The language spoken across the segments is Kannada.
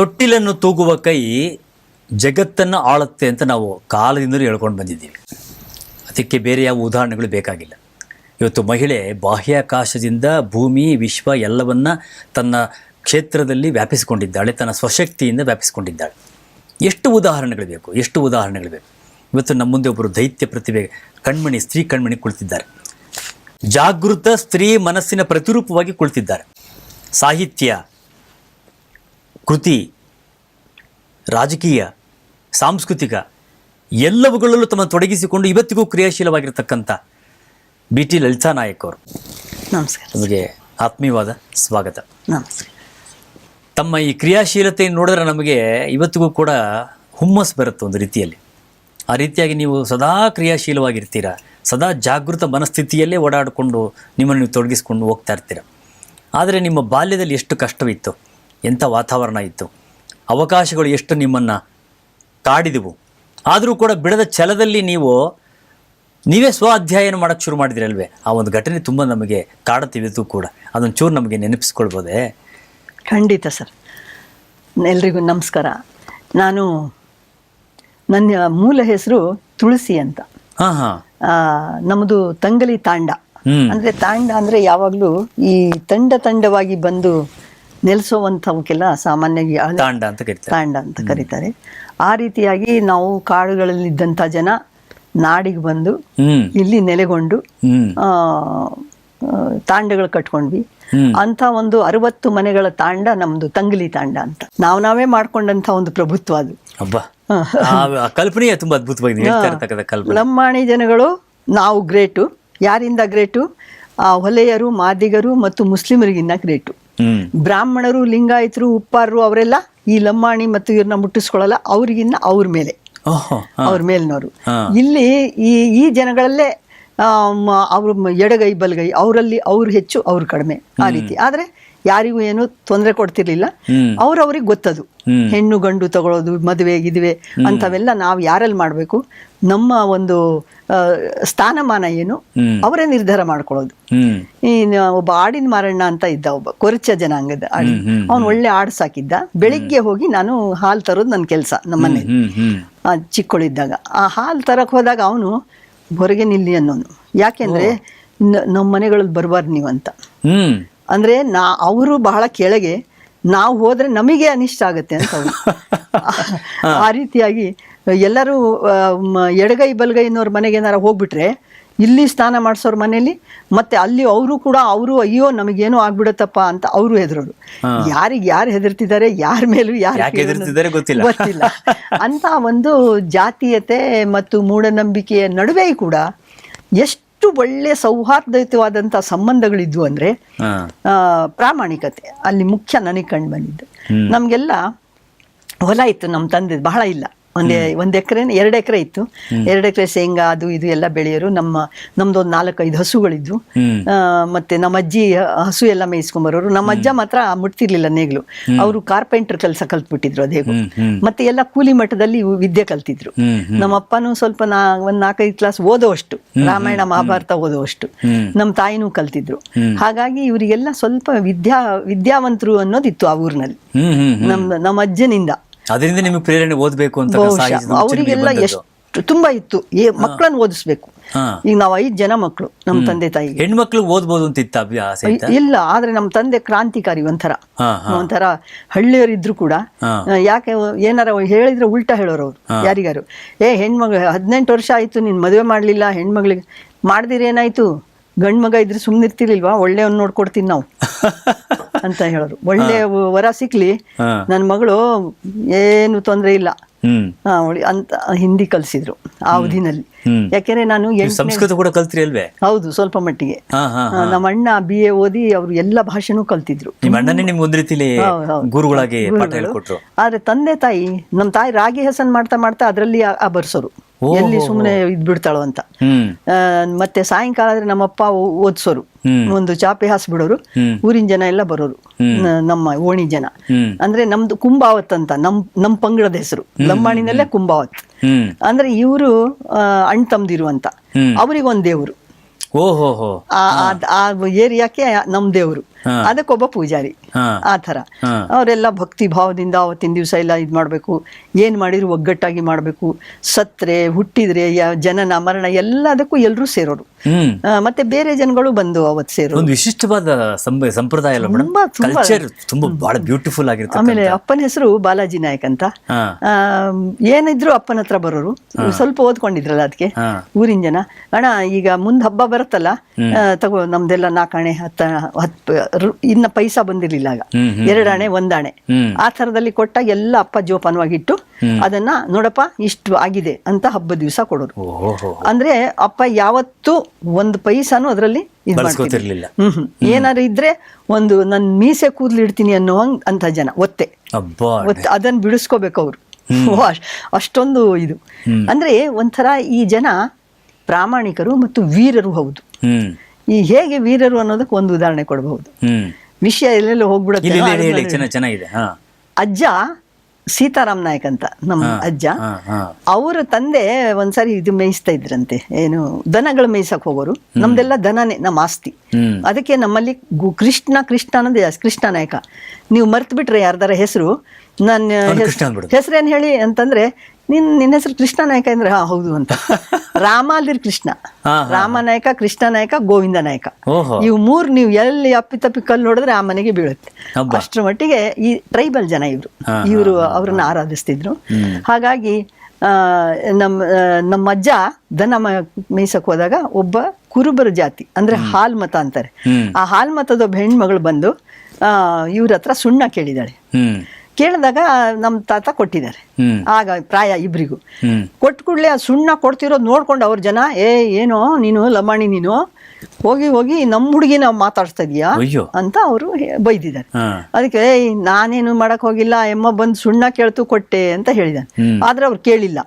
ತೊಟ್ಟಿಲನ್ನು ತೂಗುವ ಕೈ ಜಗತ್ತನ್ನು ಆಳುತ್ತೆ ಅಂತ ನಾವು ಕಾಲದಿಂದಲೂ ಹೇಳ್ಕೊಂಡು ಬಂದಿದ್ದೀವಿ. ಅದಕ್ಕೆ ಬೇರೆ ಯಾವ ಉದಾಹರಣೆಗಳು ಬೇಕಾಗಿಲ್ಲ. ಇವತ್ತು ಮಹಿಳೆ ಬಾಹ್ಯಾಕಾಶದಿಂದ ಭೂಮಿ, ವಿಶ್ವ ಎಲ್ಲವನ್ನ ತನ್ನ ಕ್ಷೇತ್ರದಲ್ಲಿ ವ್ಯಾಪಿಸಿಕೊಂಡಿದ್ದಾಳೆ, ತನ್ನ ಸ್ವಶಕ್ತಿಯಿಂದ ವ್ಯಾಪಿಸಿಕೊಂಡಿದ್ದಾಳೆ. ಎಷ್ಟು ಉದಾಹರಣೆಗಳು ಬೇಕು? ಎಷ್ಟು ಉದಾಹರಣೆಗಳು ಬೇಕು? ಇವತ್ತು ನಮ್ಮ ಮುಂದೆ ಒಬ್ಬರು ದೈತ್ಯ ಪ್ರತಿಭೆ, ಕಣ್ಮಣಿ, ಸ್ತ್ರೀ ಕಣ್ಮಣಿ ಕುಳಿತಿದ್ದಾರೆ. ಜಾಗೃತ ಸ್ತ್ರೀ ಮನಸ್ಸಿನ ಪ್ರತಿರೂಪವಾಗಿ ಕುಳಿತಿದ್ದಾರೆ. ಸಾಹಿತ್ಯ ಕೃತಿ ರಾಜಕೀಯ ಸಾಂಸ್ಕೃತಿಕ ಎಲ್ಲವುಗಳಲ್ಲೂ ತಮ್ಮ ತೊಡಗಿಸಿಕೊಂಡು ಇವತ್ತಿಗೂ ಕ್ರಿಯಾಶೀಲವಾಗಿರ್ತಕ್ಕಂಥ ಬಿ ಟಿ ಲಲಿತಾ ನಾಯಕ್ ಅವರು. ನಮಸ್ಕಾರ. ನಿಮಗೆ ಆತ್ಮೀಯವಾದ ಸ್ವಾಗತ. ನಮಸ್ಕಾರ. ತಮ್ಮ ಈ ಕ್ರಿಯಾಶೀಲತೆಯನ್ನು ನೋಡಿದ್ರೆ ನಮಗೆ ಇವತ್ತಿಗೂ ಕೂಡ ಹುಮ್ಮಸ್ ಬರುತ್ತೆ ಒಂದು ರೀತಿಯಲ್ಲಿ. ಆ ರೀತಿಯಾಗಿ ನೀವು ಸದಾ ಕ್ರಿಯಾಶೀಲವಾಗಿರ್ತೀರ ಸದಾ ಜಾಗೃತ ಮನಸ್ಥಿತಿಯಲ್ಲೇ ಓಡಾಡಿಕೊಂಡು ನಿಮ್ಮನ್ನು ನೀವು ತೊಡಗಿಸ್ಕೊಂಡು ಹೋಗ್ತಾ ಇರ್ತೀರ. ಆದರೆ ನಿಮ್ಮ ಬಾಲ್ಯದಲ್ಲಿ ಎಷ್ಟು ಕಷ್ಟವಿತ್ತು? ಎಂಥ ವಾತಾವರಣ ಇತ್ತು? ಅವಕಾಶಗಳು ಎಷ್ಟು ನಿಮ್ಮನ್ನು ಕಾಡಿದವು? ಆದರೂ ಕೂಡ ಬಿಡದ ಛಲದಲ್ಲಿ ನೀವು ನೀವೇ ಸ್ವ ಅಧ್ಯಯನ ಮಾಡೋಕ್ಕೆ ಶುರು ಮಾಡಿದಿರಲ್ವೇ? ಆ ಒಂದು ಘಟನೆ ತುಂಬ ನಮಗೆ ಕಾಡುತ್ತಿದ್ದು ಕೂಡ. ಅದೊಂದು ಚೂರು ನಮಗೆ ನೆನಪಿಸ್ಕೊಳ್ಬೋದೇ? ಖಂಡಿತ ಸರ್. ಎಲ್ರಿಗೂ ನಮಸ್ಕಾರ. ನಾನು ನನ್ನ ಮೂಲ ಹೆಸರು ತುಳಸಿ ಅಂತ. ಹಾಂ ಹಾಂ. ನಮ್ಮದು ತಂಗಲಿ ತಾಂಡ. ಅಂದರೆ ತಾಂಡ ಅಂದರೆ ಯಾವಾಗಲೂ ಈ ತಂಡ ತಂಡವಾಗಿ ಬಂದು ನೆಲೆಸೋವಂಥವಕ್ಕೆಲ್ಲ ಸಾಮಾನ್ಯವಾಗಿ ತಾಂಡ ಅಂತ ಕರೀತಾರೆ. ತಾಂಡ ಅಂತ ಕರೀತಾರೆ. ಆ ರೀತಿಯಾಗಿ ನಾವು ಕಾಡುಗಳಲ್ಲಿದ್ದಂಥ ಜನ ನಾಡಿಗೆ ಬಂದು ಇಲ್ಲಿ ನೆಲೆಗೊಂಡು ತಾಂಡಗಳು ಕಟ್ಕೊಂಡ್ವಿ. ಅಂತ ಒಂದು ಅರವತ್ತು ಮನೆಗಳ ತಾಂಡ ನಮ್ದು ತಂಗಲಿ ತಾಂಡ ಅಂತ. ನಾವ್ ನಾವೇ ಮಾಡ್ಕೊಂಡಂತ ಒಂದು ಪ್ರಭುತ್ವ ಅದು. ಕಲ್ಪನೆಯೇ ತುಂಬಾ ಅದ್ಭುತವಾಗಿ ಕಲ್ಪನೆ. ಲಂಬಾಣಿ ಜನಗಳು ನಾವು ಗ್ರೇಟು. ಯಾರಿಂದ ಗ್ರೇಟು? ಆ ಹೊಲೆಯರು ಮಾದಿಗರು ಮತ್ತು ಮುಸ್ಲಿಮರಿಗಿನ್ನ ಗ್ರೇಟು. ಬ್ರಾಹ್ಮಣರು ಲಿಂಗಾಯತರು ಉಪ್ಪಾರರು ಅವರೆಲ್ಲ ಈ ಲಂಬಾಣಿ ಮತ್ತು ಇವ್ರನ್ನ ಮುಟ್ಟಿಸ್ಕೊಳ್ಳಲ್ಲ ಅವ್ರಿಗಿನ್ನ ಅವ್ರ ಮೇಲೆ. ಅವ್ರ ಮೇಲಿನವರು ಇಲ್ಲಿ ಈ ಈ ಜನಗಳಲ್ಲೇ ಅವ್ರ ಎಡಗೈ ಬಲಗೈ ಅವರಲ್ಲಿ ಅವ್ರು ಹೆಚ್ಚು ಅವ್ರು ಕಡಿಮೆ ಆ ರೀತಿ. ಆದ್ರೆ ಯಾರಿಗೂ ಏನು ತೊಂದರೆ ಕೊಡ್ತಿರ್ಲಿಲ್ಲ. ಅವ್ರವ್ರಿಗೆ ಗೊತ್ತದು. ಹೆಣ್ಣು ಗಂಡು ತಗೊಳ್ಳೋದು ಮದುವೆ ಗಿದುವೆ ಅಂಥವೆಲ್ಲ ನಾವು ಯಾರಲ್ಲಿ ಮಾಡಬೇಕು? ನಮ್ಮ ಒಂದು ಸ್ಥಾನಮಾನ ಏನು. ಅವರೇ ನಿರ್ಧಾರ ಮಾಡ್ಕೊಳ್ಳೋದು. ಈ ಒಬ್ಬ ಆಡಿನ ಮಾರಣ್ಣ ಅಂತ ಇದ್ದ ಒಬ್ಬ ಕೊರಚ ಜನಾಂಗದ ಆಡಿ. ಅವನು ಒಳ್ಳೆ ಆಡ್ ಸಾಕಿದ್ದ. ಬೆಳಿಗ್ಗೆ ಹೋಗಿ ನಾನು ಹಾಲು ತರೋದು ನನ್ನ ಕೆಲಸ ನಮ್ಮನೆ ಹ್ಮ್ ಆ, ಹಾಲು ತರಕ್ಕೆ ಹೋದಾಗ ಅವನು ಹೊರಗೆ ನಿಲ್ಲಿ ಅನ್ನೋನು. ಯಾಕೆಂದ್ರೆ ನಮ್ಮ ಮನೆಗಳಲ್ಲಿ ಬರಬಾರ್ದು ನೀವು ಅಂತ ಅಂದ್ರೆ ನಾ ಅವರು ಬಹಳ ಕೆಳಗೆ ನಾವು ಹೋದ್ರೆ ನಮಗೆ ಅನಿಷ್ಟ ಆಗುತ್ತೆ ಅಂತ. ಆ ರೀತಿಯಾಗಿ ಎಲ್ಲರೂ ಎಡಗೈ ಬಲ್ಗೈ ಮನೆಗೆ ಏನಾರ ಹೋಗ್ಬಿಟ್ರೆ ಇಲ್ಲಿ ಸ್ನಾನ ಮಾಡಿಸೋರ್ ಮನೇಲಿ ಮತ್ತೆ ಅಲ್ಲಿ ಅವರು ಕೂಡ ಅವರು ಅಯ್ಯೋ ನಮಗೇನು ಆಗ್ಬಿಡತ್ತಪ್ಪ ಅಂತ ಅವರು ಹೆದರೋರು ಯಾರಿಗೆ ಯಾರು ಹೆದರ್ತಿದ್ದಾರೆ ಯಾರ ಮೇಲೂ ಯಾರು ಗೊತ್ತಿಲ್ಲ. ಗೊತ್ತಿಲ್ಲ ಅಂತ ಒಂದು ಜಾತೀಯತೆ ಮತ್ತು ಮೂಢನಂಬಿಕೆಯ ನಡುವೆ ಕೂಡ ಎಷ್ಟು ಒಳ್ಳೆ ಸೌಹಾರ್ದಯುತವಾದಂಥ ಸಂಬಂಧಗಳಿದ್ವು ಅಂದ್ರೆ ಆ, ಪ್ರಾಮಾಣಿಕತೆ ಅಲ್ಲಿ ಮುಖ್ಯ ನನಗೆ ಕಂಡು ಬಂದಿದ್ದು. ನಮಗೆಲ್ಲ ಹೊಲ ಇತ್ತು ನಮ್ಮ ತಂದೆ ಬಹಳ ಇಲ್ಲ. ಒಂದೇ ಒಂದು ಎಕರೆ ಎರಡು ಎಕರೆ ಇತ್ತು. ಎರಡು ಎಕರೆ ಶೇಂಗಾ ಅದು ಇದು ಎಲ್ಲ ಬೆಳೆಯೋರು. ನಮ್ಮ ನಮ್ದೊಂದು ನಾಲ್ಕೈದು ಹಸುಗಳಿದ್ವು. ಮತ್ತೆ ನಮ್ಮ ಅಜ್ಜಿ ಹಸು ಎಲ್ಲ ಮೇಯಿಸ್ಕೊಂಬರೋರು. ನಮ್ಮ ಅಜ್ಜ ಮಾತ್ರ ಮುಟ್ತಿರ್ಲಿಲ್ಲ ನೇಗ್ಲು. ಅವರು ಕಾರ್ಪೆಂಟರ್ ಕೆಲಸ ಕಲ್ತ್ಬಿಟ್ಟಿದ್ರು ಅದೇ ಮತ್ತೆ ಎಲ್ಲ ಕೂಲಿ ಮಠದಲ್ಲಿ ವಿದ್ಯೆ ಕಲ್ತಿದ್ರು. ನಮ್ಮ ಅಪ್ಪನೂ ಸ್ವಲ್ಪ ನಾ ಒಂದ್ ನಾಲ್ಕೈದು ಕ್ಲಾಸ್ ಓದೋವಷ್ಟು. ರಾಮಾಯಣ ಮಹಾಭಾರತ ಓದೋವಷ್ಟು. ನಮ್ಮ ತಾಯಿನೂ ಕಲ್ತಿದ್ರು. ಹಾಗಾಗಿ ಇವರಿಗೆಲ್ಲ ಸ್ವಲ್ಪ ವಿದ್ಯಾ ವಿದ್ಯಾವಂತರು ಅನ್ನೋದಿತ್ತು ಆ ಊರಿನಲ್ಲಿ. ನಮ್ಮ ನಮ್ಮ ಅಜ್ಜನಿಂದ. ಅದರಿಂದ ನಿಮಗೆ ಪ್ರೇರಣೆ ಓದಬೇಕು ಅಂತ ಬಹುಶಃ. ಅವರಿಗೆಲ್ಲ ಎಷ್ಟು ತುಂಬಾ ಇತ್ತು. ಏ ಮಕ್ಕಳನ್ನು ಓದಿಸ್ಬೇಕು. ಈಗ ನಾವು ಐದು ಜನ ಮಕ್ಕಳು ನಮ್ಮ ತಂದೆ ತಾಯಿ ಹೆಣ್ಮಕ್ಳು ಓದ್ಬೋದು ಅಂತ ಇತ್ತ ಅಭ್ಯಾಸ ಇಲ್ಲ ಆದ್ರೆ ನಮ್ಮ ತಂದೆ ಕ್ರಾಂತಿಕಾರಿ ಒಂಥರ. ಒಂಥರ ಹಳ್ಳಿಯವರು ಒಂಥರ ಹಳ್ಳಿಯವರಿದ್ರು ಕೂಡ ಯಾಕೆ ಏನಾರ ಹೇಳಿದ್ರೆ ಉಲ್ಟಾ ಹೇಳೋರು ಅವ್ರು ಯಾರಿಗಾರು. ಏ ಹೆಣ್ಮಗ ಹದಿನೆಂಟು ವರ್ಷ ಆಯ್ತು ನೀನ್ ಮದುವೆ ಮಾಡ್ಲಿಲ್ಲ ಹೆಣ್ಮಗಳಿಗೆ ಮಾಡ್ದಿರ ಏನಾಯ್ತು ಗಂಡ್ ಮಗ ಇದ್ರೆ ಸುಮ್ನಿರ್ತಿರ್ಲಿಲ್ವಾ? ಒಳ್ಳೆಯವ್ನ ನೋಡ್ಕೊಡ್ತೀನಿ ನಾವು. ಅಂತ ಹೇಳೋರು. ಒಳ್ಳೆ ವರ ಸಿಕ್ಲಿ. ನನ್ನ ಮಗಳು ಏನು ತೊಂದರೆ ಇಲ್ಲ. ಅಂತ ಹಿಂದಿ ಕಲಿಸಿದ್ರು ಆ ಅವಧಿನಲ್ಲಿ. ಯಾಕೆಂದ್ರೆ ನಾನು ಸಂಸ್ಕೃತ ಕೂಡ ಕಲ್ತ್ರಿ ಅಲ್ವೇ? ಹೌದು ಸ್ವಲ್ಪ ಮಟ್ಟಿಗೆ. ನಮ್ಮ ಅಣ್ಣ ಬಿ ಎ ಓದಿ ಅವರು ಎಲ್ಲ ಭಾಷೆನೂ ಕಲ್ತಿದ್ರು. ಗುರುಗಳಾಗಿ ಆದ್ರೆ ತಂದೆ ತಾಯಿ ನಮ್ಮ ತಾಯಿ ರಾಗಿ ಹೆಸನ್ ಮಾಡ್ತಾ ಮಾಡ್ತಾ ಅದರಲ್ಲಿ ಆ ಬರ್ಸೋರು ಎಲ್ಲಿ ಸುಮ್ಮನೆ ಇದ್ಬಿಡ್ತಾಳೋ ಅಂತ. ಹ್ಮ್. ಆ, ಮತ್ತೆ ಸಾಯಂಕಾಲ ಆದ್ರೆ ನಮ್ಮಪ್ಪ ಓದಿಸೋರು. ಒಂದು ಚಾಪೆ ಹಾಸ್ಬಿಡೋರು. ಬಿಡೋರು ಊರಿನ ಜನ ಎಲ್ಲ ಬರೋರು. ನಮ್ಮ ಓಣಿ ಜನ. ಅಂದ್ರೆ ನಮ್ದು ಕುಂಬಾವತ್ ಅಂತ ನಮ್ ನಮ್ ಪಂಗಡದ ಹೆಸರು. ಲಂಬಾಣಿನಲ್ಲೇ ಕುಂಬಾವತ್ ಅಂದ್ರೆ ಇವರು ಅಣ್ಣ ತಮ್ದಿರು ಅಂತ. ಅವ್ರಿಗೊಂದ್ ದೇವ್ರು. ಓಹೋ ಹೋ ಆ ಏರಿಯಾಕೆ ಏರಿಯಾಕ್ಕೆ ನಮ್ ದೇವರು. ಅದಕ್ಕೊಬ್ಬ ಪೂಜಾರಿ. ಆ ತರ. ಅವರೆಲ್ಲ ಭಕ್ತಿ ಭಾವದಿಂದ ಅವತ್ತಿನ ದಿವಸ ಎಲ್ಲ ಇದು ಮಾಡಬೇಕು. ಏನು ಮಾಡಿದ್ರು ಒಗ್ಗಟ್ಟಾಗಿ ಮಾಡಬೇಕು. ಸತ್ರೆ ಹುಟ್ಟಿದ್ರೆ ಜನನ ಮರಣ ಎಲ್ಲದಕ್ಕೂ ಎಲ್ಲರೂ ಸೇರೋರು. ಮತ್ತೆ ಬೇರೆ ಜನಗಳು ಬಂದು ಅವತ್ತು ಸೇರೋ ಒಂದು ವಿಶಿಷ್ಟವಾದ ಸಂಪ್ರದಾಯ ತುಂಬಾ- ಬಹಳ ಬ್ಯೂಟಿಫುಲ್ ಆಗಿರುತ್ತೆ ಆಮೇಲೆ ಅಪ್ಪನ ಹೆಸರು ಬಾಲಾಜಿ ನಾಯಕ್ ಅಂತ. ಆ, ಏನಿದ್ರು ಅಪ್ಪನ ಹತ್ರ ಬರೋರು. ಸ್ವಲ್ಪ ಓದ್ಕೊಂಡಿದ್ರಲ್ಲ ಅದಕ್ಕೆ. ಊರಿನ ಜನ. ಅಣ್ಣ ಈಗ ಮುಂದ್ ಹಬ್ಬ ಬರುತ್ತಲ್ಲ ತಗೋ ನಮ್ದೆಲ್ಲ ನಾಕಾಣೆ ಹತ್ತ ಹತ್ತು ಇನ್ನ ಪೈಸಾ ಬಂದಿರ್ಲಿಲ್ಲ ಆಗ. ಎರಡು ಎರಡಾಣೆ ಒಂದಾಣೆ ಆ ತರದಲ್ಲಿ ಕೊಟ್ಟ ಎಲ್ಲ ಅಪ್ಪ ಜೋಪಾನವಾಗಿಟ್ಟು ಅದನ್ನ ನೋಡಪ್ಪ ಇಷ್ಟು ಆಗಿದೆ ಅಂತ ಹಬ್ಬದ ದಿವಸ ಕೊಡೋರು. ಅಂದ್ರೆ ಅಪ್ಪ ಯಾವತ್ತು ಒಂದು ಪೈಸಾನು ಅದರಲ್ಲಿ ಇದು ಮಾಡ್ತಿದ್ರು ಬಳಸ್ಕೋತಿರ್ಲಿಲ್ಲ ಹ್ಮ್ ಏನಾದ್ರು ಇದ್ರೆ ಒಂದು ನನ್ ಮೀಸೆ ಕೂದಲು ಇಡ್ತೀನಿ ಅನ್ನೋ ಹಂಗ್ ಅಂತ ಜನ ಒತ್ತೆ. ಅದನ್ನ ಬಿಡಿಸ್ಕೋಬೇಕು ಅವ್ರು. ಅಷ್ಟೊಂದು ಇದು. ಅಂದ್ರೆ ಒಂಥರ ಈ ಜನ ಪ್ರಾಮಾಣಿಕರು ಮತ್ತು ವೀರರು ಹೌದು. ಈ ಹೇಗೆ ವೀರರು ಅನ್ನೋದಕ್ಕೆ ಒಂದು ಉದಾಹರಣೆ ಕೊಡಬಹುದು. ವಿಷಯ ಎಲ್ಲೆಲ್ಲ ಹೋಗ್ಬಿಡುತ್ತೆ. ಅಜ್ಜ ಸೀತಾರಾಮ್ ನಾಯಕ್ ಅಂತ ನಮ್ಮ ಅಜ್ಜ. ಅವರ ತಂದೆ ಒಂದ್ಸಾರಿ ಇದು ಮೇಯಿಸ್ತಾ ಇದ್ರಂತೆ ಏನು ದನಗಳು ಮೇಯಿಸಕ್ ಹೋಗೋರು. ನಮ್ದೆಲ್ಲ ದನನೇ ನಮ್ಮ ಆಸ್ತಿ. ಅದಕ್ಕೆ ನಮ್ಮಲ್ಲಿ ಕೃಷ್ಣ ಕೃಷ್ಣ ಅನ್ನೋದು ಕೃಷ್ಣ ನಾಯಕ. ನೀವು ಮರ್ತು ಬಿಟ್ರೆ ಯಾರ್ದಾರ ಹೆಸರು? ನನ್ನ ಹೆಸರು ಏನು ಹೆಸರೇನು ಹೇಳಿ ಅಂತಂದ್ರೆ ನಿನ್ ನಿನ್ನ ಹೆಸರು ಕೃಷ್ಣ ನಾಯಕ ಅಂದ್ರೆ ಹಾ ಹೌದು ಅಂತ. ರಾಮ ಅಲ್ಲಿ ಕೃಷ್ಣ ರಾಮ ನಾಯಕ ಕೃಷ್ಣ ನಾಯಕ ಗೋವಿಂದ ನಾಯಕ. ಇವು ಮೂರು ನೀವು ಎಲ್ಲಿ ಅಪ್ಪಿ ತಪ್ಪಿ ಕಲ್ಲು ನೋಡಿದ್ರೆ ಆ ಮನೆಗೆ ಬೀಳುತ್ತೆ. ಅಷ್ಟರ ಮಟ್ಟಿಗೆ ಈ ಟ್ರೈಬಲ್ ಜನ ಇವರು. ಇವರು ಅವ್ರನ್ನ ಆರಾಧಿಸ್ತಿದ್ರು. ಹಾಗಾಗಿ ನಮ್ಮ ನಮ್ಮ ಅಜ್ಜ ದನ ಮೇಯ್ಸಕ್ ಹೋದಾಗ ಒಬ್ಬ ಕುರುಬರ ಜಾತಿ ಅಂದ್ರೆ ಹಾಲ್ ಮತ ಅಂತಾರೆ. ಆ ಹಾಲ್ ಮತದ ಒಬ್ಬ ಹೆಣ್ಮಗಳು ಬಂದು ಆ, ಇವ್ರ ಹತ್ರ ಸುಣ್ಣ ಕೇಳಿದಾಳೆ. ಕೇಳಿದಾಗ ನಮ್ಮ ತಾತ ಕೊಟ್ಟಿದ್ದಾರೆ. ಆಗ ಪ್ರಾಯ ಇಬ್ರಿಗೂ. ಕೊಟ್ಟು ಕೂಡಲೇ ಆ ಸುಣ್ಣ ಕೊಡ್ತಿರೋದು ನೋಡ್ಕೊಂಡು ಅವ್ರ ಜನ ಏ ಏನೋ ನೀನು ಲಮಾಣಿ ನೀನು ಹೋಗಿ ಹೋಗಿ ನಮ್ಮ ಹುಡುಗಿನ ಮಾತಾಡ್ಸ್ತಾ ಇದೀಯಾ? ಅಂತ ಅವರು ಬೈದಿದ್ದಾರೆ. ಅದಕ್ಕೆ ಏಯ್ ನಾನೇನು ಮಾಡಕ್ ಹೋಗಿಲ್ಲ ಎಮ್ಮ ಬಂದು ಸುಣ್ಣ ಕೇಳ್ತು ಕೊಟ್ಟೆ ಅಂತ ಹೇಳಿದಾನೆ ಆದ್ರೆ ಅವ್ರು ಕೇಳಿಲ್ಲ.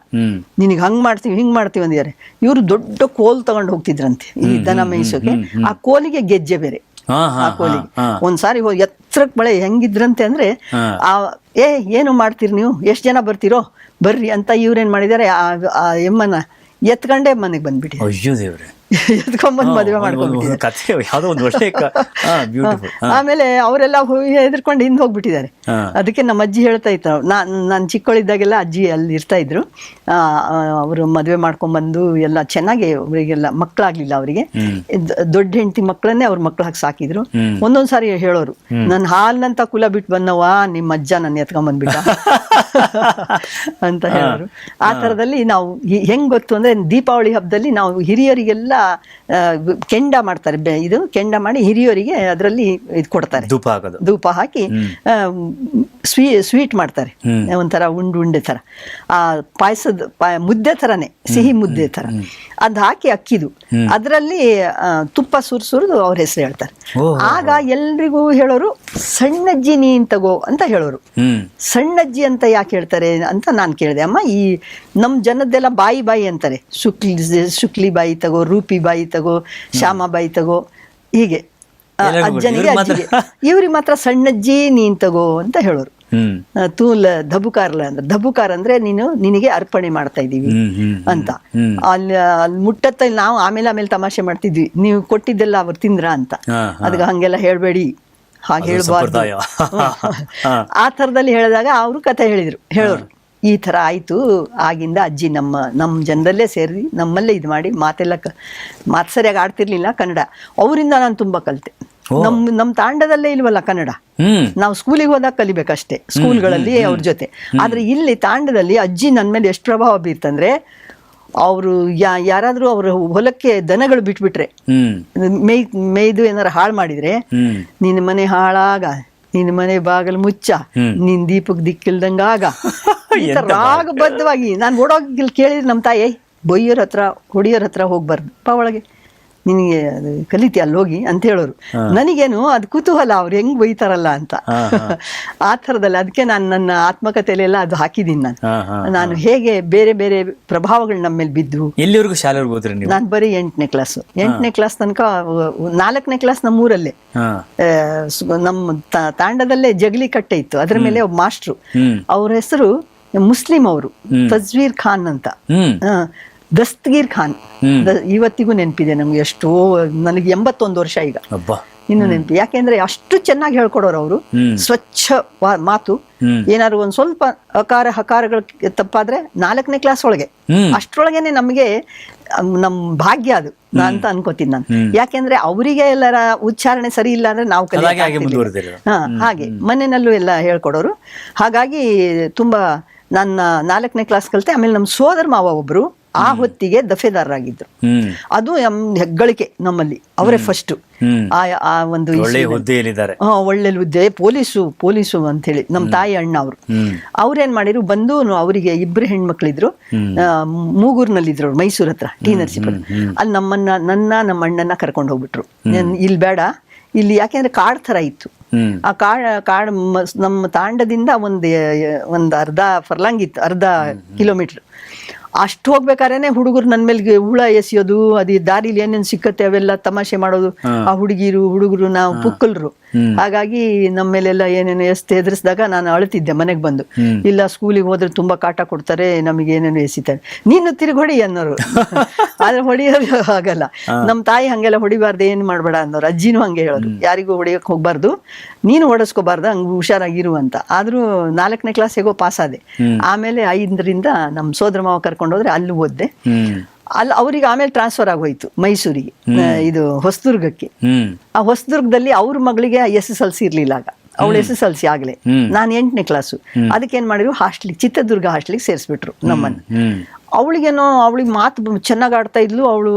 ನಿನಗೆ ಹಂಗ್ ಮಾಡ್ತೀವಿ ಹಿಂಗ್ ಮಾಡ್ತೀವಿ ಅಂದಿದ್ದಾರೆ. ಇವರು ದೊಡ್ಡ ಕೋಲ್ ತಗೊಂಡು ಹೋಗ್ತಿದ್ರಂತೆ ಈ ದನ ಮೇಯಿಸೋಕೆ ಆ ಕೋಲಿಗೆ ಗೆಜ್ಜೆ ಬೇರೆ. ಆ ಕೋಲಿಗೆ ಒಂದ್ಸಾರಿ ಹೋಗಿ ಎತ್ತರಕ್ ಮಳೆ ಹೆಂಗಿದ್ರಂತೆ ಅಂದ್ರೆ ಆ ಏ ಏನು ಮಾಡ್ತೀರಿ ನೀವು? ಎಷ್ಟು ಜನ ಬರ್ತೀರೋ? ಬರ್ರಿ ಅಂತ ಇವ್ರೇನ್ ಮಾಡಿದ್ದಾರೆ. ಆ ಆ ಎಮ್ಮನ ಎತ್ಕೊಂಡೇ ಮನೆಗೆ ಬಂದ್ಬಿಟ್ಟಿ ಅಯ್ಯೋ ದೇವ್ರೆ. ಎತ್ಕೊಂಡ್ಬಂದು ಮದುವೆ ಮಾಡ್ಕೊಂಡು ಕಥೆ ಯಾವ್ದೋ ಒಂದು ಒಳ್ಳೆ ಆಮೇಲೆ ಅವರೆಲ್ಲ ಹೆದರ್ಕೊಂಡು ಹಿಂದೆ ಹೋಗ್ಬಿಟ್ಟಿದ್ದಾರೆ. ಅದಕ್ಕೆ ನಮ್ಮ ಅಜ್ಜಿ ಹೇಳ್ತಾ ಇತ್ತು ನಾನು ನಾನು ಚಿಕ್ಕವಳಿದ್ದಾಗೆಲ್ಲ ಅಜ್ಜಿ ಅಲ್ಲಿ ಇರ್ತಾ ಇದ್ರು. ಅವರು ಮದುವೆ ಮಾಡ್ಕೊಂಡ್ಬಂದು ಎಲ್ಲ ಚೆನ್ನಾಗಿ ಅವರಿಗೆಲ್ಲ ಮಕ್ಕಳಾಗ್ಲಿಲ್ಲ ಅವರಿಗೆ. ದೊಡ್ಡ ಹೆಂಡತಿ ಮಕ್ಕಳನ್ನೇ ಅವ್ರ ಮಕ್ಕಳಾಗಿ ಸಾಕಿದ್ರು. ಒಂದೊಂದು ಸಾರಿ ಹೇಳೋರು ನನ್ನ ಹಾಲ್ನಂತ ಕುಲ ಬಿಟ್ಟು ಬಂದವ ನಿಮ್ಮ ಅಜ್ಜ ನನ್ನ ಎತ್ಕೊಂಡ್ಬಂದ್ಬಿಟ್ಟ ಅಂತ ಹೇಳೋರು. ಆ ಥರದಲ್ಲಿ ನಾವು ಹೆಂಗ್ ಗೊತ್ತು ಅಂದ್ರೆ ದೀಪಾವಳಿ ಹಬ್ಬದಲ್ಲಿ ನಾವು ಹಿರಿಯರಿಗೆಲ್ಲ ಕೆಂಡ ಮಾಡ್ತಾರೆ. ಇದು ಕೆಂಡ ಮಾಡಿ ಹಿರಿಯರಿಗೆ ಅದರಲ್ಲಿ ಇದು ಕೊಡ್ತಾರೆ. ಧೂಪ ಹಾಕೋದು. ಧೂಪ ಹಾಕಿ ಆ, ಸ್ವೀ ಸ್ವೀಟ್ ಮಾಡ್ತಾರೆ. ಒಂಥರ ಉಂಡು ಉಂಡೆ ಥರ. ಆ ಪಾಯಸದ ಪಾಯ ಮುದ್ದೆ ಥರನೇ ಸಿಹಿ ಮುದ್ದೆ ಥರ. ಅದ್ ಹಾಕಿ ಅಕ್ಕಿದು. ಅದರಲ್ಲಿ ತುಪ್ಪ ಸುರ್ ಸುರಿದು ಅವ್ರ ಹೆಸರು ಹೇಳ್ತಾರೆ. ಆಗ ಎಲ್ರಿಗೂ ಹೇಳೋರು ಸಣ್ಣಜ್ಜಿ ನೀನ್ ತಗೋ ಅಂತ ಹೇಳೋರು. ಸಣ್ಣಜ್ಜಿ ಅಂತ ಯಾಕೆ ಹೇಳ್ತಾರೆ? ಅಂತ ನಾನು ಕೇಳಿದೆ. ಅಮ್ಮ ಈ ನಮ್ಮ ಜನದ್ದೆಲ್ಲ ಬಾಯಿ ಬಾಯಿ ಅಂತಾರೆ. ಶುಕ್ಲಿ ಶುಕ್ಲಿ ಬಾಯಿ ತಗೋ ರೂಪಿ ಬಾಯಿ ತಗೋ ಶ್ಯಾಮ ಬಾಯಿ ತಗೋ. ಹೀಗೆ. ಅಜ್ಜನಿಗೆ ಇವ್ರಿಗೆ ಮಾತ್ರ- ಅಜ್ಜಿಗೆ ಇವ್ರಿಗೆ ಮಾತ್ರ ಸಣ್ಣಜ್ಜಿ ನೀನ್ ತಗೋ ಅಂತ ಹೇಳೋರು. ತೂಲ ಧಬುಕಾರ್ಲ ಅಂದ್ರೆ ಧಬುಕಾರ್ ಅಂದ್ರೆ ನೀನು ನಿನಗೆ ಅರ್ಪಣೆ ಮಾಡ್ತಾ ಹ್ಮ್ ಅಂತ. ಅಲ್ಲಿ ಅಲ್ಲಿ ಮುಟ್ಟತ್ತ ನಾವು ಆಮೇಲೆ ಆಮೇಲೆ ತಮಾಷೆ ಮಾಡ್ತಿದ್ವಿ. ನೀವು ಕೊಟ್ಟಿದ್ದೆಲ್ಲ ಅವ್ರು ತಿಂದ್ರ ಅಂತ. ಅದಕ್ಕೆ ಹಂಗೆಲ್ಲ ಹೇಳ್ಬೇಡಿ. ಹಾಗೆ ಹೇಳಬಾರದು. ಆ ಥರದಲ್ಲಿ ಹೇಳಿದಾಗ ಅವರು ಕತೆ ಹೇಳಿದ್ರು. ಹೇಳೋರು ಈ ಥರ ಆಯ್ತು ಆಗಿಂದ ಅಜ್ಜಿ ನಮ್ಮ ನಮ್ಮ ಜನರಲ್ಲೇ ಸೇರಿ ನಮ್ಮಲ್ಲೇ ಇದು ಮಾಡಿ ಮಾತೆಲ್ಲ ಕ ಮಾತು ಸರಿಯಾಗಿ ಆಡ್ತಿರ್ಲಿಲ್ಲ ಕನ್ನಡ. ಅವರಿಂದ ನಾನು ತುಂಬಾ ಕಲಿತೆ. ನಮ್ಮ ನಮ್ ತಾಂಡದಲ್ಲೇ ಇಲ್ವಲ್ಲ ಕನ್ನಡ? ನಾವು ಸ್ಕೂಲಿಗೆ ಹೋದಾಗ ಕಲಿಬೇಕಷ್ಟೇ ಸ್ಕೂಲ್ಗಳಲ್ಲಿ ಅವ್ರ ಜೊತೆ. ಆದ್ರೆ ಇಲ್ಲಿ ತಾಂಡದಲ್ಲಿ ಅಜ್ಜಿ ನನ್ನ ಮೇಲೆ ಎಷ್ಟು ಪ್ರಭಾವ ಬೀರ್ತಂದ್ರೆ ಅವರು ಯಾ ಯಾರಾದರೂ ಅವ್ರ ಹೊಲಕ್ಕೆ ದನಗಳು ಬಿಟ್ಬಿಟ್ರೆ ಮೇಯ್ ಮೇಯ್ದು ಏನಾರ ಹಾಳು ಮಾಡಿದ್ರೆ ನಿನ್ನ ಮನೆ ಹಾಳಾಗ ನಿನ್ನ ಮನೆ ಬಾಗಲ್ ಮುಚ್ಚ ನಿನ್ ದೀಪಕ್ ದಿಕ್ಕಿಲ್ದಂಗಾಗ ರಾಗಬದ್ಧವಾಗಿ ನಾನು ಓಡೋಗಿ ಕೇಳಿದ್ರೆ ನಮ್ಮ ತಾಯಿ ಬೊಯ್ಯೋರ್ ಹತ್ರ ಹೊಡಿಯೋರ್ ಹತ್ರ ಹೋಗ್ಬಾರ್ದು ಪಾ ಒಳಗೆ. ನಿನಗೆ ಅದು ಕಲಿತಿ ಅಲ್ಲಿ ಹೋಗಿ ಅಂತ ಹೇಳೋರು. ನನಗೇನು ಅದು ಕುತೂಹಲ ಅವ್ರು ಹೆಂಗ್ ಬೈತಾರಲ್ಲ ಅಂತ. ಆ ಥರದಲ್ಲಿ ಅದಕ್ಕೆ ನಾನು ನನ್ನ ಆತ್ಮಕಥೆಯಲ್ಲೆಲ್ಲ ಅದು ಹಾಕಿದ್ದೀನಿ ನಾನು. ನಾನು ಹೇಗೆ ಬೇರೆ ಬೇರೆ ಪ್ರಭಾವಗಳು ನಮ್ಮ ಮೇಲೆ ಬಿದ್ದು ಎಲ್ಲಿವರೆಗೂ ಶಾಲೆ ಹೋದ್ರಿ ನಾನು ಬರೀ ಎಂಟನೇ ಕ್ಲಾಸ್ ಎಂಟನೇ ಕ್ಲಾಸ್ ತನಕ ನಾಲ್ಕನೇ ಕ್ಲಾಸ್ ನಮ್ಮ ಊರಲ್ಲೇ. ನಮ್ಮ ತಾಂಡದಲ್ಲೇ ಜಗಲಿ ಕಟ್ಟೆ ಇತ್ತು. ಅದ್ರ ಮೇಲೆ ಒಬ್ಬ ಮಾಸ್ಟ್ರು ಅವ್ರ ಹೆಸರು ಮುಸ್ಲಿಂ ಅವರು ತಜ್ವೀರ್ ಖಾನ್ ಅಂತ. ದಸ್ತಗೀರ್ ಖಾನ್. ದ- ಇವತ್ತಿಗೂ ನೆನಪಿದೆ ನಮ್ಗೆ ಎಷ್ಟೋ ನನಗೆ ಎಂಬತ್ತೊಂದು ವರ್ಷ ಈಗ. ಅಬ್ಬಾ. ಇನ್ನು ನೆನಪಿ. ಯಾಕೆಂದ್ರೆ ಅಷ್ಟು ಚೆನ್ನಾಗಿ ಹೇಳ್ಕೊಡೋರು ಅವರು. ಸ್ವಚ್ಛ ವಾ- ಮಾತು. ಏನಾದ್ರು ಒಂದ್ ಸ್ವಲ್ಪ ಅಕಾರ ಹಕಾರಗಳು ತಪ್ಪಾದ್ರೆ ನಾಲ್ಕನೇ ಕ್ಲಾಸ್ ಒಳಗೆ. ಹ್ಮ್. ಅಷ್ಟ್ರೊಳಗೇನೆ ನಮಗೆ ಅಮ್, ನಮ್ ಭಾಗ್ಯ ಅದು. ನಾ ಅಂತ ಅನ್ಕೋತೀನಿ ನಾನು. ಯಾಕೆಂದ್ರೆ ಅವರಿಗೆ ಎಲ್ಲರ ಉಚ್ಚಾರಣೆ ಸರಿ ಇಲ್ಲ ಅಂದ್ರೆ ನಾವು ಅದಾಗೆ ಹಾಗೆ ಕಲಿಯಕ್ಕಾಗ್ತಿರ್ಲಿಲ್ಲ. ಮುಂದುವರೆದಿರೋ. ಹಾ ಹಾಗೆ. ಮನೆಯಲ್ಲೂ ಎಲ್ಲ ಹೇಳ್ಕೊಡೋರು. ಹಾಗಾಗಿ ತುಂಬಾ ನನ್ನ ನಾಲ್ಕನೇ ಕ್ಲಾಸ್ ಕಲಿತೆ ಆಮೇಲೆ ನಮ್ಮ ಸೋದರ ಮಾವ ಒಬ್ರು ಆ ಹೊತ್ತಿಗೆ ದಫೆದಾರರಾಗಿದ್ರು. ಅದು ಹೆಗ್ಗಳಿಕೆ ನಮ್ಮಲ್ಲಿ ಅವರೇ ಫಸ್ಟ್ ಆ ಆ ಒಂದು. ಹುದ್ದೆಯಲ್ಲಿದ್ದಾರೆ. ಒಳ್ಳೆ ಹುದ್ದೆ. ಪೊಲೀಸು ಪೊಲೀಸು ಅಂತ ಹೇಳಿ ನಮ್ಮ ತಾಯಿ ಅಣ್ಣ ಅವರು ಅವ್ರೇನ್ ಮಾಡಿದ್ರು ಬಂದು ಅವರಿಗೆ ಇಬ್ರು ಹೆಣ್ಮಕ್ಳಿದ್ರು. ಮೂಗೂರ್ನಲ್ಲಿದ್ರು ಅವ್ರು ಮೈಸೂರ್ ಹತ್ರ ಟಿ ನರಸೀಪುರ. ಅಲ್ಲಿ ನಮ್ಮನ್ನ ನನ್ನ ನಮ್ಮ ಅಣ್ಣನ ಕರ್ಕೊಂಡು ಹೋಗ್ಬಿಟ್ರು. ಇಲ್ಲಿ ಬೇಡ. ಇಲ್ಲಿ ಯಾಕೆಂದ್ರೆ ಕಾಡ್ ತರ ಇತ್ತು. ಆ ಕಾಡ್ ಕಾಡ್ ನಮ್ಮ ತಾಂಡದಿಂದ ಒಂದು ಒಂದು ಅರ್ಧ ಫರ್ಲಾಂಗ್ ಇತ್ತು ಅರ್ಧ ಕಿಲೋಮೀಟರ್. ಅಷ್ಟು ಹೋಗ್ಬೇಕಾರೇನೆ ಹುಡುಗರು ನನ್ನ ಮೇಲೆ ಹುಳ ಎಸೆಯೋದು ಅದು ದಾರಿಲಿ ಏನೇನು ಸಿಕ್ಕತ್ತೆ ಅವೆಲ್ಲ ತಮಾಷೆ ಮಾಡೋದು. ಆ ಹುಡುಗಿರು ಹುಡುಗರು ನಾವು ಪುಕ್ಕಲ್ರು. ಹಾಗಾಗಿ ನಮ್ಮ ಮೇಲೆಲ್ಲ ಏನೇನು ಎಸ್ತು ಎದುರಿಸಿದಾಗ ನಾನು ಅಳ್ತಿದ್ದೆ ಮನೆಗೆ ಬಂದು. ಇಲ್ಲ ಸ್ಕೂಲಿಗೆ ಹೋದ್ರೆ ತುಂಬಾ ಕಾಟ ಕೊಡ್ತಾರೆ ನಮಗೆ ಏನೇನು ಎಸಿತಾರೆ. ನೀನು ತಿರುಗಿ ಹೊಡಿ ಅನ್ನೋರು. ಆದ್ರೆ ಹೊಡಿಯೋದು ಆಗಲ್ಲ. ನಮ್ಮ ತಾಯಿ ಹಂಗೆಲ್ಲ ಹೊಡಿಬಾರ್ದು ಏನು ಮಾಡಬೇಡ ಅನ್ನೋರು. ಅಜ್ಜಿನೂ ಹಂಗೆ ಹೇಳೋರು ಯಾರಿಗೂ ಹೊಡಿಯೋಕೆ ಹೋಗ್ಬಾರ್ದು. ನೀನು ಓಡಿಸ್ಕೋಬಾರ್ದು ಹಂಗೆ ಹುಷಾರಾಗಿರು ಅಂತ. ಆದ್ರೂ ನಾಲ್ಕನೇ ಕ್ಲಾಸ್ ಹೇಗೋ ಪಾಸ್ ಆದೆ. ಆಮೇಲೆ ಐದರಿಂದ ನಮ್ಮ ಸೋದರ ಮಾವ ಕರ್ಕೊಂಡು ಹೋದ್ರೆ ಅಲ್ಲಿ ಓದ್ದೆ. ಅಲ್ಲಿ ಅವ್ರಿಗೆ ಆಮೇಲೆ ಟ್ರಾನ್ಸ್ಫರ್ ಆಗೋಯ್ತು ಮೈಸೂರಿಗೆ ಇದು ಹೊಸದುರ್ಗಕ್ಕೆ. ಆ ಹೊಸದುರ್ಗದಲ್ಲಿ ಅವ್ರ ಮಗಳಿಗೆ ಎಸ್ ಎಸ್ ಎಲ್ ಸಿ ಇರ್ಲಿಲ್ಲ ಆಗ. ಅವಳು ಎಸ್ ಎಸ್ ಎಲ್ ಸಿ ಆಗ್ಲೇ. ನಾನು ಎಂಟನೇ ಕ್ಲಾಸು ಅದಕ್ಕೆ ಏನ್ ಮಾಡಿದ್ರು ಹಾಸ್ಟ್ಲಿಗೆ ಚಿತ್ರದುರ್ಗ ಹಾಸ್ಟ್ಲಿಗೆ ಸೇರಿಸ್ಬಿಟ್ರು ನಮ್ಮನ್ನು. ಅವಳಿಗೇನೋ ಅವಳಿಗೆ ಮಾತು ಚೆನ್ನಾಗಿ ಆಡ್ತಾ ಇದ್ಲು ಅವಳು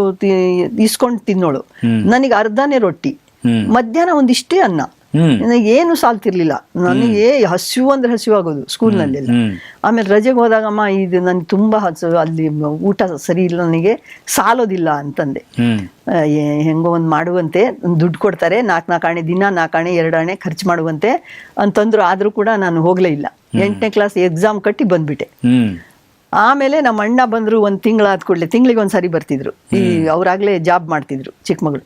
ಇಸ್ಕೊಂಡು ತಿನ್ನೋಳು. ನನಗೆ ಅರ್ಧನೇ ರೊಟ್ಟಿ. ಮಧ್ಯಾಹ್ನ ಒಂದಿಷ್ಟೇ ಅನ್ನ. ನನಗೆ ಏನು ಸಾಲ್ತಿರ್ಲಿಲ್ಲ. ನನಗೆ ಹಸಿವು ಅಂದ್ರೆ ಹಸಿವು ಆಗೋದು ಸ್ಕೂಲ್ನಲ್ಲೆಲ್ಲ. ಆಮೇಲೆ ರಜೆಗೆ ಹೋದಾಗಮ್ಮ ಇದು ನನಗೆ ತುಂಬಾ ಹಸು ಅಲ್ಲಿ ಊಟ ಸರಿ ಇಲ್ಲ ನನಗೆ ಸಾಲೋದಿಲ್ಲ ಅಂತಂದೆ. ಹೆಂಗೋ ಒಂದು ಮಾಡುವಂತೆ ದುಡ್ಡು ಕೊಡ್ತಾರೆ ನಾಲ್ಕು ನಾಲ್ಕು ಆಣೆ ದಿನ ನಾಲ್ಕು ಆಣೆ ಎರಡು ಆಣೆ ಖರ್ಚು ಮಾಡುವಂತೆ ಅಂತಂದ್ರು. ಆದ್ರೂ ಕೂಡ ನಾನು ಹೋಗ್ಲೇ ಇಲ್ಲ. ಎಂಟನೇ ಕ್ಲಾಸ್ ಎಕ್ಸಾಮ್ ಕಟ್ಟಿ ಬಂದ್ಬಿಟ್ಟೆ. ಆಮೇಲೆ ನಮ್ಮ ಅಣ್ಣ ಬಂದ್ರು ಒಂದು ತಿಂಗಳಾದ ಕೂಡಲೇ ತಿಂಗಳಿಗೆ ಒಂದ್ಸರಿ ಬರ್ತಿದ್ರು. ಈ ಅವ್ರಾಗ್ಲೇ ಜಾಬ್ ಮಾಡ್ತಿದ್ರು ಚಿಕ್ಕಮಗಳು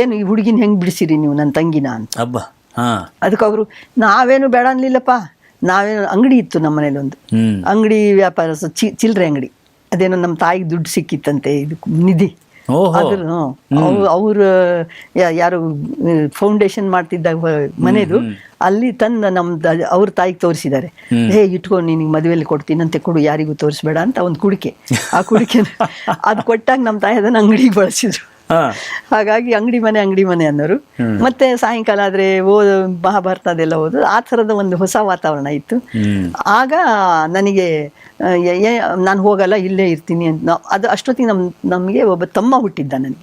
ಏನು ಈ ಹುಡುಗಿನ ಹೆಂಗ್ ಬಿಡಿಸಿರಿ ನೀವು ನನ್ನ ತಂಗಿನ? ಅಂತ. ಹಬ್ಬ ಅದಕ್ಕೆ ಅವರು ನಾವೇನು ಬೇಡ ಅನ್ಲಿಲ್ಲಪ್ಪ. ನಾವೇನು ಅಂಗಡಿ ಇತ್ತು ನಮ್ಮ ಮನೇಲಿ ಒಂದು. ಅಂಗಡಿ ವ್ಯಾಪಾರ ಸ- ಚಿ ಚಿಲ್ಲರೆ ಅಂಗಡಿ. ಅದೇನೋ ನಮ್ಮ ತಾಯಿಗೆ ದುಡ್ಡು ಸಿಕ್ಕಿತ್ತಂತೆ ಇದು ನಿಧಿ. ಅದ್ರ ಅವ್ರ ಯಾರು ಫೌಂಡೇಶನ್ ಮಾಡ್ತಿದ್ದಾಗ ಮನೆಯದು ಮನೆದು ಅಲ್ಲಿ ತಂದ ನಮ್ ಅವ್ರ ತಾಯಿಗೆ ತೋರಿಸಿದ್ದಾರೆ. ಹೇ ಇಟ್ಕೊಂಡು ನಿನಗೆ ಮದುವೆಯಲ್ಲಿ ಕೊಡ್ತೀನಂತೆ ಕೊಡು ಯಾರಿಗೂ ತೋರಿಸ್ಬೇಡ ಅಂತ ಒಂದು ಕುಡಿಕೆ. ಆ ಕುಡಿಕೆ ಅದು ಕೊಟ್ಟಾಗ ನಮ್ಮ ತಾಯಿ ಅದನ್ನ ಅಂಗಡಿಗೆ ಬಳಸಿದ್ರು. ಹಾಗಾಗಿ ಅಂಗಡಿ ಮನೆ ಅಂಗಡಿ ಮನೆ ಅನ್ನೋರು. ಮತ್ತೆ ಸಾಯಂಕಾಲ ಆದ್ರೆ ಓದ್ ಮಹಾಭಾರತ ಅದೆಲ್ಲ ಓದು. ಆ ಥರದ ಒಂದು ಹೊಸ ವಾತಾವರಣ ಇತ್ತು. ಆಗ ನನಗೆ ನಾನು ಹೋಗಲ್ಲ ಇಲ್ಲೇ ಇರ್ತೀನಿ ಅಂತ ನಾವ್- ಅದು ಅಷ್ಟೊತ್ತಿಗೆ ನಮ್ ನಮಗೆ ಒಬ್ಬ ತಮ್ಮ ಹುಟ್ಟಿದ್ದ ನನಗೆ.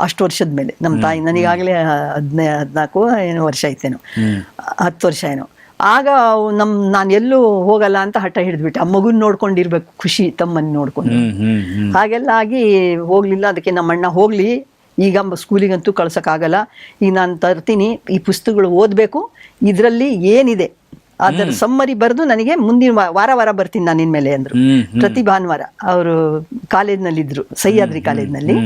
ಅಷ್ಟು ವರ್ಷದ ಮೇಲೆ ನಮ್ಮ ತಾಯಿ ನನಗಾಗಲೇ ಹದಿನೈ ಹದಿನಾಲ್ಕು ಏನೋ ವರ್ಷ ಐತೇನೋ ಹತ್ತು ವರ್ಷ ಏನೋ. ಆಗ ನಮ್ ನಾನು ಎಲ್ಲೂ ಹೋಗಲ್ಲ ಅಂತ ಹಠ ಹಿಡಿದ್ಬಿಟ್ಟೆ. ಆ ಮಗುನ್ ನೋಡ್ಕೊಂಡಿರ್ಬೇಕು ಖುಷಿ ತಮ್ಮನ್ನ ನೋಡ್ಕೊಂಡು. ಹಾಗೆಲ್ಲ ಆಗಿ ಹೋಗ್ಲಿಲ್ಲ ಅದಕ್ಕೆ ನಮ್ಮ ಅಣ್ಣ ಹೋಗ್ಲಿ ಈಗ ಸ್ಕೂಲಿಗಂತೂ ಕಳ್ಸಕ್ಕಾಗಲ್ಲ ಈಗ ನಾನು ತರ್ತೀನಿ ಈ ಪುಸ್ತಕಗಳು ಓದಬೇಕು ಇದರಲ್ಲಿ ಏನಿದೆ ಅದರ ಸಮ್ಮರಿ ಬರೆದು ನನಗೆ ಮುಂದಿನ ವಾರ ವಾರ ಬರ್ತೀನಿ ನಾನು ಇನ್ಮೇಲೆ ಅಂದ್ರು. ಪ್ರತಿ ಭಾನುವಾರ. ಅವರು ಕಾಲೇಜ್ನಲ್ಲಿ. ಇದ್ರು ಸಹ್ಯಾದ್ರಿ ಕಾಲೇಜ್ನಲ್ಲಿ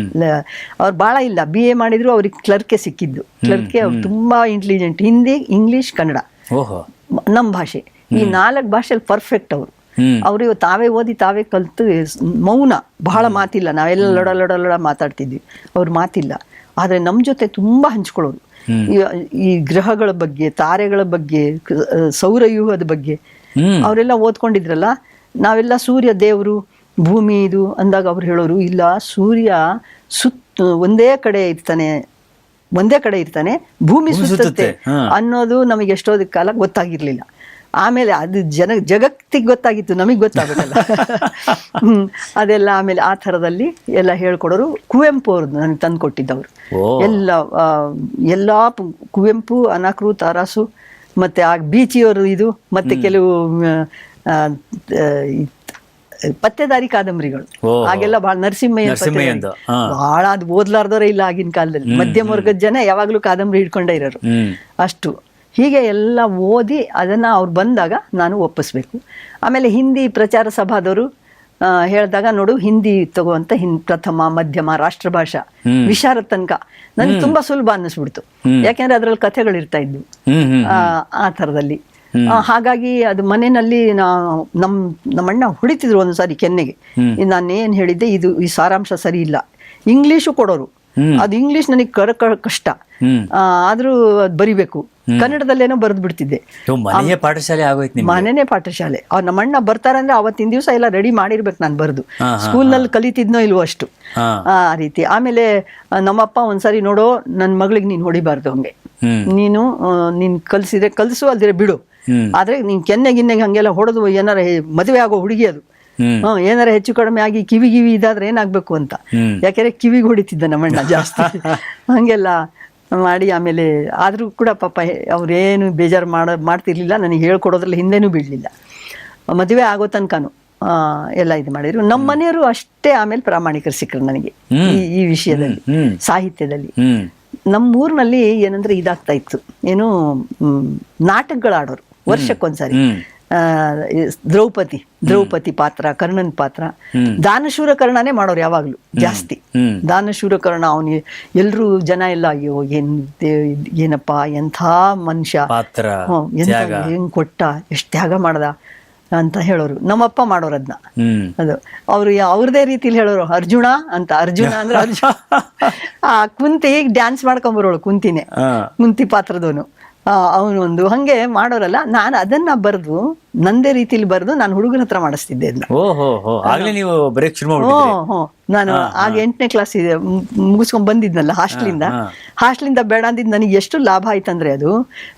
ಅವ್ರು ಭಾಳ ಇಲ್ಲ ಬಿ ಎ ಮಾಡಿದ್ರು ಅವ್ರಿಗೆ ಕ್ಲರ್ಕೆ ಸಿಕ್ಕಿದ್ದು. ಕ್ಲರ್ಕೆ ಅವ್ರು ತುಂಬಾ ಇಂಟೆಲಿಜೆಂಟ್ ಹಿಂದಿ ಇಂಗ್ಲಿಷ್ ಕನ್ನಡ. ನಮ್ಮ ಭಾಷೆ. ಈ ನಾಲ್ಕು ಭಾಷೆಯಲ್ಲಿ ಪರ್ಫೆಕ್ಟ್ ಅವರು. ಅವರು ಇವ್ ತಾವೇ ಓದಿ ತಾವೇ ಕಲ್ತು ಮೌನ. ಬಹಳ ಮಾತಿಲ್ಲ. ನಾವೆಲ್ಲ ಲೊಡ ಲೊಡ ಲೊಡ ಮಾತಾಡ್ತಿದ್ವಿ. ಅವ್ರು ಮಾತಿಲ್ಲ. ಆದ್ರೆ ನಮ್ಮ ಜೊತೆ ತುಂಬಾ ಹಂಚ್ಕೊಳ್ಳೋರು. ಈ- ಈ ಗ್ರಹಗಳ ಬಗ್ಗೆ ತಾರೆಗಳ ಬಗ್ಗೆ ಸೌರವ್ಯೂಹದ ಬಗ್ಗೆ ಅವರೆಲ್ಲ ಓದ್ಕೊಂಡಿದ್ರಲ್ಲ ನಾವೆಲ್ಲ ಸೂರ್ಯ ದೇವರು ಭೂಮಿ ಇದು ಅಂದಾಗ ಅವ್ರು ಹೇಳೋರು ಇಲ್ಲ ಸೂರ್ಯ ಸುತ್ತ ಒಂದೇ ಕಡೆ ಇರ್ತಾನೆ ಒಂದೇ ಕಡೆ ಇರ್ತಾನೆ ಭೂಮಿ ಸುತ್ತುತ್ತೆ ಅನ್ನೋದು ನಮಗೆ ಎಷ್ಟೋ ಕಾಲ ಗೊತ್ತಾಗಿರ್ಲಿಲ್ಲ. ಆಮೇಲೆ ಅದು ಜನ ಜಗತ್ತಿಗೆ ಗೊತ್ತಾಗಿತ್ತು ನಮಗೆ ಗೊತ್ತಾಗಬೇಕಲ್ಲ. ಹ್ಮ್ ಅದೆಲ್ಲ ಆಮೇಲೆ ಆ ಥರದಲ್ಲಿ ಎಲ್ಲ ಹೇಳ್ಕೊಡೋರು ಕುವೆಂಪು ಅವ್ರದ್ದು ನನಗೆ ತಂದು ಕೊಟ್ಟಿದ್ದವರು ಎಲ್ಲ ಎಲ್ಲ ಕುವೆಂಪು ಅನಾಕ್ರು ತಾರಾಸು ಮತ್ತೆ ಆ ಬೀಚಿಯವರು ಇದು ಮತ್ತೆ ಕೆಲವು ಪತ್ತೆದಾರಿ ಕಾದಂಬರಿಗಳು. ಹಾಗೆಲ್ಲ ಬಹಳ ನರಸಿಂಹಯ್ಯ. ಬಹಳ ಅದು ಓದ್ಲಾರ್ದವರೇ ಇಲ್ಲ ಆಗಿನ ಕಾಲದಲ್ಲಿ. ಮಧ್ಯಮ ವರ್ಗದ ಜನ ಯಾವಾಗ್ಲೂ ಕಾದಂಬರಿ ಹಿಡ್ಕೊಂಡೇ ಇರೋರು. ಅಷ್ಟು. ಹೀಗೆ ಎಲ್ಲ ಓದಿ ಅದನ್ನ ಅವ್ರು ಬಂದಾಗ ನಾನು ಒಪ್ಪಿಸ್ಬೇಕು. ಆಮೇಲೆ ಹಿಂದಿ ಪ್ರಚಾರ ಸಭಾದವರು ಹೇಳಿದಾಗ ನೋಡು ಹಿಂದಿ ತಗೋಂತ ಹಿಂದ್ ಪ್ರಥಮ ಮಧ್ಯಮ ರಾಷ್ಟ್ರಭಾಷಾ ವಿಶಾರದ ತನಕ. ನನಗೆ ತುಂಬಾ ಸುಲಭ ಅನ್ನಿಸ್ಬಿಡ್ತು. ಯಾಕೆಂದ್ರೆ ಅದ್ರಲ್ಲಿ ಕಥೆಗಳು ಇರ್ತಾ ಇದ್ವು ಆ, ತರದಲ್ಲಿ ಥರದಲ್ಲಿ. ಹಾಗಾಗಿ ಅದು ಮನೆಯಲ್ಲಿ ನಮ್ಮ ನಮ್ ನಮ್ಮಣ್ಣ ಹೊಡಿತಿದ್ರು ಒಂದ್ಸಾರಿ ಕೆನ್ನೆಗೆ. ನಾನು ಏನ್ ಹೇಳಿದ್ದೆ ಇದು ಈ ಸಾರಾಂಶ ಸರಿ ಇಲ್ಲ. ಇಂಗ್ಲೀಷು ಕೊಡೋರು. ಅದು ಇಂಗ್ಲಿಷ್ ನನಗೆ ಕರ ಕಷ್ಟ. ಆದರೂ ಅದು ಬರಿಬೇಕು. ಕನ್ನಡದಲ್ಲೇನೋ ಬರೆದು ಬಿಡ್ತಿದ್ದೆ. ಮನೆಯ ಪಾಠಶಾಲೆ ಆಗೋಯ್ತು ಮನೆನೇ ಪಾಠಶಾಲೆ. ಅವ್ರ ನಮ್ಮ ಅಣ್ಣ ಬರ್ತಾರಂದ್ರೆ ಅವತ್ತಿನ ದಿವಸ ಎಲ್ಲ ರೆಡಿ ಮಾಡಿರ್ಬೇಕು ನಾನು ಬರೆದು. ಸ್ಕೂಲ್ನಲ್ಲಿ ಕಲಿತಿದ್ನೋ ಇಲ್ವೋ ಅಷ್ಟು. ಆ ರೀತಿ. ಆಮೇಲೆ ನಮ್ಮಪ್ಪ ಒಂದ್ಸರಿ ನೋಡೋ ನನ್ನ ಮಗಳಿಗೆ ನೀನು ಹೊಡಿಬಾರ್ದು ಹಂಗೆ. ನೀನು ನೀನ್ ಕಲ್ಸಿದ್ರೆ ಕಲ್ಸು ಅಲ್ದಿರೆ ಬಿಡು. ಆದ್ರೆ ನೀನ್ ಕೆನ್ನೆ ಗಿನ್ನೆಗೆ ಹಂಗೆಲ್ಲ ಹೊಡೆದು ಏನಾರ ಮದುವೆ ಆಗೋ ಹುಡುಗಿ ಅದು. ಹ್ಮ್. ಏನಾರ ಹೆಚ್ಚು ಕಡಿಮೆ ಆಗಿ ಕಿವಿ ಕಿವಿ ಇದಾದ್ರೆ ಏನಾಗ್ಬೇಕು ಅಂತ. ಯಾಕೆಂದ್ರೆ ಕಿವಿಗೆ ಹೊಡಿತಿದ್ದ ನಮ್ಮಣ್ಣ ಜಾಸ್ತಿ. ಹಂಗೆಲ್ಲ ಮಾಡಿ ಆಮೇಲೆ ಆದ್ರೂ ಕೂಡ ಪಾಪ ಅವ್ರೇನು ಬೇಜಾರು ಮಾಡ ಮಾಡ್ತಿರ್ಲಿಲ್ಲ ನನಗೆ ಹೇಳ್ಕೊಡೋದ್ರಲ್ಲಿ ಹಿಂದೆನು ಬಿಡ್ಲಿಲ್ಲ ಮದುವೆ ಆಗೋ ತನಕನು ಎಲ್ಲ ಇದು ಮಾಡಿದ್ರು. ನಮ್ಮ ಮನೆಯವರು ಅಷ್ಟೇ ಆಮೇಲೆ ಪ್ರಾಮಾಣಿಕರು ಸಿಕ್ಕರು ನನಗೆ. ಈ ಈ ವಿಷಯದಲ್ಲಿ ಸಾಹಿತ್ಯದಲ್ಲಿ. ನಮ್ಮೂರ್ನಲ್ಲಿ ನಮ್ಮ ಊರಿನಲ್ಲಿ ಏನಂದ್ರೆ ಇದಾಗ್ತಾ ಇತ್ತು. ಏನು ನಾಟಕಗಳಾಡೋರು. ವರ್ಷಕ್ಕೊಂದ್ಸರಿ. ದ್ರೌಪದಿ ದ್ರೌಪದಿ ಪಾತ್ರ ಕರ್ಣನ್ ಪಾತ್ರ. ದಾನಶೂರಕರ್ಣನೇ ದಾನಶೂರ ಕರ್ಣನೇ ಮಾಡೋರು ಯಾವಾಗ್ಲೂ ಜಾಸ್ತಿ. ದಾನಶೂರಕರ್ಣ ದಾನಶೂರ ಕರ್ಣ ಅವನಿಗೆ ಎಲ್ರು ಜನ ಎಲ್ಲ ಅಯ್ಯೋ ಏನ್ ಏನಪ್ಪ ಎಂಥ ಮನುಷ್ಯ. ತ್ಯಾಗ. ಹೆಂಗ್ ಕೊಟ್ಟ ಎಷ್ಟ್ ತ್ಯಾಗ ಮಾಡ್ದ ಅಂತ ಹೇಳೋರು. ನಮ್ಮಪ್ಪ ಮಾಡೋರು ಅದನ್ನ ಹ್ಮ್. ಅದು ಅವ್ರು ಅವ್ರದೇ ರೀತಿಲಿ ಹೇಳೋರು. ಅರ್ಜುನ ಅಂತ ಅರ್ಜುನ ಅಂದ್ರೆ ಅರ್ಜುನ. ಆ ಕುಂತಿ ಡ್ಯಾನ್ಸ್ ಮಾಡ್ಕೊಂಬರೋಳು ಕುಂತಿನೇ. ಕುಂತಿ ಪಾತ್ರದವನು. ಅವನು ಒಂದು ಹಂಗೆ ಮಾಡೋರಲ್ಲ ನಾನು ಅದನ್ನ ಬರೆದು ನಂದೇ ರೀತಿಲಿ ಬರೆದು ನಾನು ಹುಡುಗನ ಹತ್ರ ಮಾಡಿಸ್ತಿದ್ದೆ ಅದನ್ನ ಆಗ್ಲೇ ನೀವು ಬರೆಯಕ್ ಶುರು ಹ್ಞೂ ಮಾಡ್ಬಿಟ್ಟಿದ್ರಿ ನಾನು ಆಗ ಎಂಟನೇ ಕ್ಲಾಸ್ ಇದೆ ಮುಗಿಸ್ಕೊಂಡ್ ಬಂದಿದ್ನಲ್ಲ ಹಾಸ್ಟ್ಲಿಂದ. ಹಾಸ್ಟ್ಲಿಂದ ಬೇಡ ಅಂದಿದ್ ನನಗೆ ಎಷ್ಟು ಲಾಭ ಆಯ್ತಂದ್ರೆ ಅದು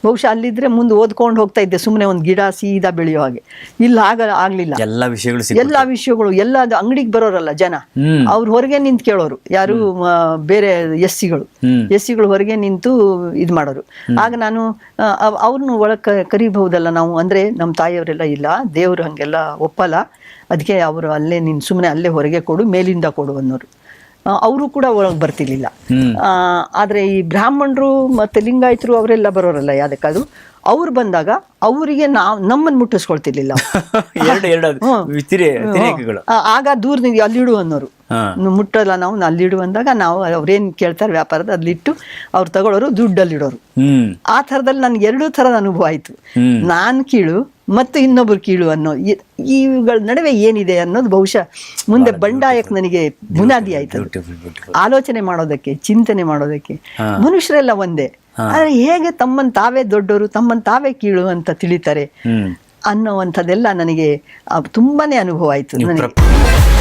ಬಹುಶಃ ಅಲ್ಲಿದ್ರೆ ಮುಂದೆ ಓದ್ಕೊಂಡು ಹೋಗ್ತಾ ಇದ್ದೆ ಸುಮ್ಮನೆ ಒಂದು ಗಿಡ ಸೀದಾ ಬೆಳೆಯೋ ಹಾಗೆ. ಇಲ್ಲ ಆಗ ಆಗ್ಲಿಲ್ಲ. ಎಲ್ಲಾ ವಿಷಯಗಳು ಎಲ್ಲ ವಿಷಯಗಳು ಎಲ್ಲ ಅದು ಅಂಗಡಿಗೆ ಬರೋರಲ್ಲ ಜನ. ಅವ್ರು ಹೊರಗೆ ನಿಂತು ಕೇಳೋರು. ಯಾರು ಬೇರೆ ಎಸ್ ಸಿಗಳು ಎಸ್ ಸಿಗಳು ಹೊರಗೆ ನಿಂತು ಇದು ಮಾಡೋರು. ಆಗ ನಾನು ಅವ್ರನ್ನು ಒಳಗೆ ಕರಿಬಹುದಲ್ಲ ನಾವು? ಅಂದ್ರೆ ನಮ್ಮ ತಾಯಿಯವರೆಲ್ಲ ಇಲ್ಲ ದೇವರು ಹಂಗೆಲ್ಲ ಒಪ್ಪಲ್ಲ. ಅದಕ್ಕೆ ಅವರು ಅಲ್ಲೇ ನೀನು ಸುಮ್ಮನೆ ಅಲ್ಲೇ ಹೊರಗೆ ಕೊಡು ಮೇಲಿಂದ ಕೊಡು ಅನ್ನೋರು. ಅವರು ಕೂಡ ಒಳಗೆ ಬರ್ತಿರ್ಲಿಲ್ಲ. ಆದರೆ ಆ, ಆದ್ರೆ ಈ ಬ್ರಾಹ್ಮಣರು ಮತ್ತು ಲಿಂಗಾಯತರು ಅವರೆಲ್ಲ ಬರೋರಲ್ಲ ಯಾವುದಕ್ಕಾದ್ರು ಅವ್ರು ಬಂದಾಗ ಅವರಿಗೆ ನಾವು ನಮ್ಮನ್ನು ಮುಟ್ಟಿಸ್ಕೊಳ್ತಿರ್ಲಿಲ್ಲ ಆಗ ದೂರದಿಂದ ಅಲ್ಲಿಡು ಅನ್ನೋರು. ಮುಟ್ಟಲ್ಲ ನಾವು ಅಲ್ಲಿಡು ಅಂದಾಗ ನಾವು ಅವ್ರೇನು ಕೇಳ್ತಾರೆ ವ್ಯಾಪಾರದ ಅಲ್ಲಿಟ್ಟು ಅವ್ರು ತಗೊಳ್ಳೋರು ದುಡ್ಡಲ್ಲಿಡೋರು ಆ ಥರದಲ್ಲಿ ನನ್ಗೆ ಎರಡೂ ಥರದ ಅನುಭವ ಆಯಿತು. ನಾನ್ ಕೀಳು ಮತ್ತು ಇನ್ನೊಬ್ರು ಕೀಳು ಅನ್ನೋ ಇವುಗಳ ನಡುವೆ ಏನಿದೆ ಅನ್ನೋದು ಬಹುಶಃ ಮುಂದೆ ಬಂಡಾಯಕ್ಕೆ ನನಗೆ ಬುನಾದಿ ಆಯ್ತು ಆಲೋಚನೆ ಮಾಡೋದಕ್ಕೆ ಚಿಂತನೆ ಮಾಡೋದಕ್ಕೆ. ಮನುಷ್ಯರೆಲ್ಲ ಒಂದೇ. ಆದರೆ ಹೇಗೆ ತಮ್ಮನ್ ತಾವೇ ದೊಡ್ಡವರು ತಮ್ಮನ್ ತಾವೇ ಕೀಳು ಅಂತ ತಿಳಿತಾರೆ ಅನ್ನೋವಂಥದ್ದೆಲ್ಲ ನನಗೆ ತುಂಬಾನೇ ಅನುಭವ ಆಯ್ತು. ನನಗೆ